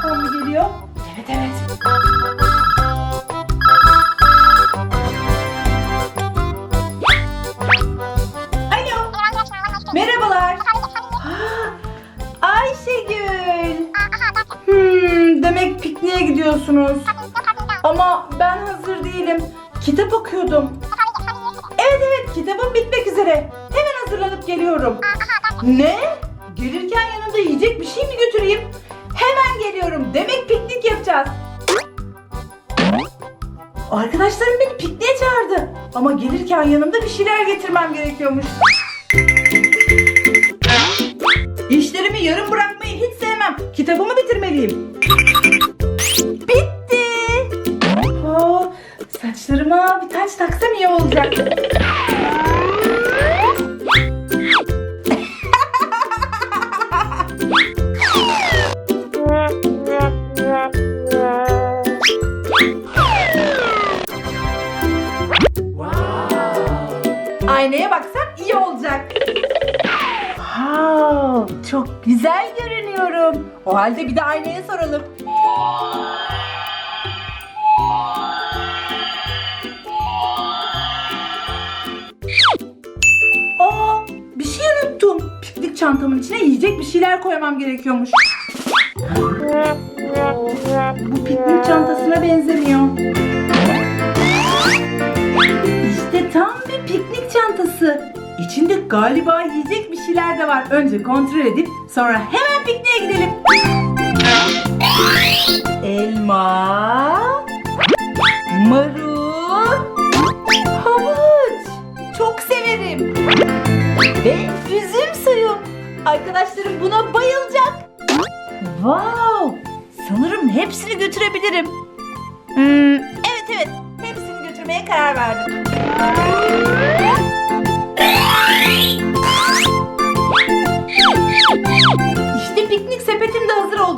taraftan mı geliyor? Evet evet. Alo. Merhabalar. Ha, Ayşegül. Hmm, demek pikniğe gidiyorsunuz. Ama ben hazır değilim. Kitap okuyordum. Evet evet kitabım bitmek üzere. Hemen hazırlanıp geliyorum. Ne? Gelirken yanında yiyecek bir şey mi götüreyim? Hemen geliyorum. Demek piknik yapacağız. Arkadaşlarım beni pikniğe çağırdı. Ama gelirken yanımda bir şeyler getirmem gerekiyormuş. İşlerimi yarım bırakmayı hiç sevmem. Kitabımı bitirmeliyim. Bitti. Aa, saçlarıma bir taç taksam iyi olacak. Aynaya baksam iyi olacak. Wow, çok güzel görünüyorum. O halde bir de aynaya soralım. Aa, bir şey unuttum. Piknik çantamın içine yiyecek bir şeyler koymam gerekiyormuş. Bu piknik çantasına benzemiyor. Çantası. İçinde galiba yiyecek bir şeyler de var. Önce kontrol edip sonra hemen pikniğe gidelim. Elma, marul, havuç. Çok severim. Ve üzüm suyu. Arkadaşlarım buna bayılacak. Wow! Sanırım hepsini götürebilirim. Hmm, evet evet. Hepsini götürmeye karar verdim.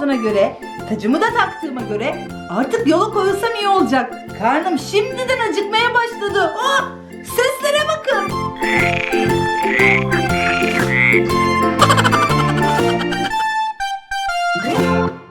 Olduğuna göre, tacımı da taktığıma göre artık yola koyulsam iyi olacak. Karnım şimdiden acıkmaya başladı. Oh! Seslere bakın.